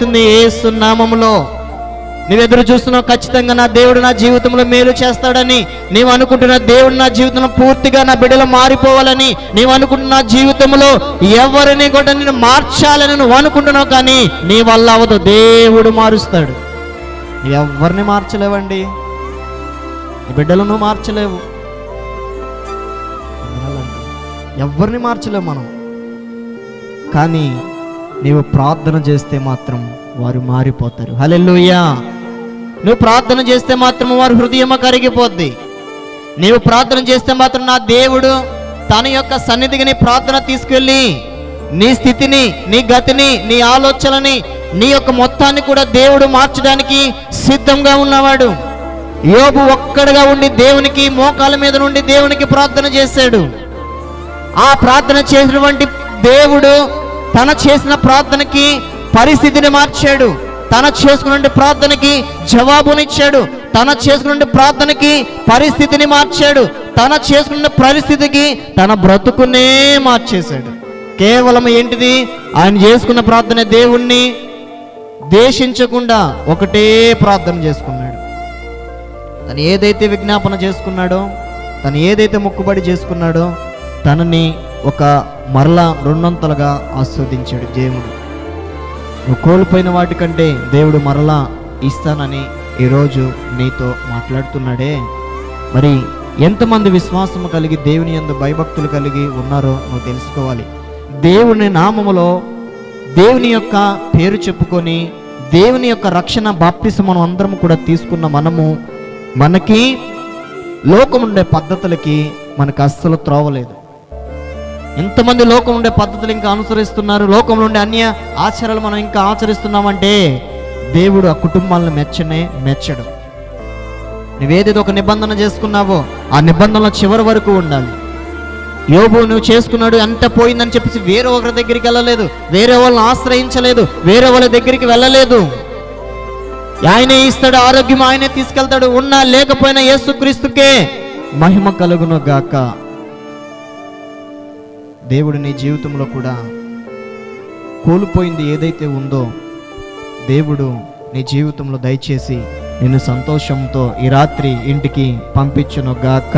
జరగబోతుంది ఏ నామములో. నువ్వెదురు చూస్తున్నావు ఖచ్చితంగా నా దేవుడు నా జీవితంలో మేలు చేస్తాడని. నీవు అనుకుంటున్న దేవుడు నా జీవితంలో పూర్తిగా నా బిడ్డలు మారిపోవాలని. నీవు అనుకుంటున్న జీవితంలో ఎవరిని కూడా నేను మార్చాలని నువ్వు అనుకుంటున్నావు కానీ నీ వల్ల అవదు దేవుడు మారుస్తాడు. ఎవరిని మార్చలేవండి? బిడ్డలను మార్చలేవు. ఎవరిని మార్చలేవు మనం? కానీ నీవు ప్రార్థన చేస్తే మాత్రం వారు మారిపోతారు. హలెల్లుయ్యా నువ్వు ప్రార్థన చేస్తే మాత్రం వారి హృదయం కరిగిపోద్ది. నీవు ప్రార్థన చేస్తే మాత్రం నా దేవుడు తన యొక్క సన్నిధికి నీ ప్రార్థన తీసుకెళ్ళి నీ స్థితిని నీ గతిని నీ ఆలోచనని నీ యొక్క మొత్తాన్ని కూడా దేవుడు మార్చడానికి సిద్ధంగా ఉన్నవాడు. యోబు ఒక్కడుగా ఉండి దేవునికి మోకాల మీద నుండి దేవునికి ప్రార్థన చేశాడు. ఆ ప్రార్థన చేసినటువంటి దేవుడు తన చేసిన ప్రార్థనకి పరిస్థితిని మార్చాడు. తన చేసుకున్న ప్రార్థనకి జవాబునిచ్చాడు. తన చేసుకున్న ప్రార్థనకి పరిస్థితిని మార్చాడు. తన చేసుకున్న పరిస్థితికి తన బ్రతుకునే మార్చేశాడు. కేవలం ఏంటిది? ఆయన చేసుకున్న ప్రార్థన దేవుణ్ణి దేశించకుండా ఒకటే ప్రార్థన చేసుకున్నాడు. తను ఏదైతే విజ్ఞాపన చేసుకున్నాడో తను ఏదైతే మొక్కుబడి చేసుకున్నాడో తనని ఒక మరలా రెండొంతలుగా ఆస్వాదించాడు దేవుడు. నువ్వు కోల్పోయిన వాటికంటే దేవుడు మరలా ఇస్తానని ఈరోజు నీతో మాట్లాడుతున్నాడే. మరి ఎంతమంది విశ్వాసము కలిగి దేవుని యందు భయభక్తులు కలిగి ఉన్నారో నువ్వు తెలుసుకోవాలి. దేవుని నామములో దేవుని యొక్క పేరు చెప్పుకొని దేవుని యొక్క రక్షణ బాప్తిసం మనం అందరం కూడా తీసుకున్న మనము మనకి లోకముండే పద్ధతులకి మనకు అస్సలు త్రోవలేదు ఎంతమంది లోకం ఉండే పద్ధతులు ఇంకా అనుసరిస్తున్నారు? లోకంలో ఉండే అన్య ఆచారాలు మనం ఇంకా ఆచరిస్తున్నామంటే దేవుడు ఆ కుటుంబాలను మెచ్చనే మెచ్చడు. నువ్వేదైతే ఒక నిబంధన చేసుకున్నావో ఆ నిబంధనలో చివరి వరకు ఉండాలి. యోబు నువ్వు చేసుకున్నాడు అంత పోయిందని చెప్పేసి వేరే ఒకరి దగ్గరికి వెళ్ళలేదు. వేరే వాళ్ళని ఆశ్రయించలేదు. వేరే వాళ్ళ దగ్గరికి వెళ్ళలేదు. ఆయనే ఇస్తాడు ఆరోగ్యం ఆయనే తీసుకెళ్తాడు. ఉన్నా లేకపోయినా యేసుక్రీస్తుకే మహిమ కలుగును గాక. దేవుడు నీ జీవితంలో కూడా కోల్పోయింది ఏదైతే ఉందో దేవుడు నీ జీవితంలో దయచేసి నిన్ను సంతోషంతో ఈ రాత్రి ఇంటికి పంపించను గాక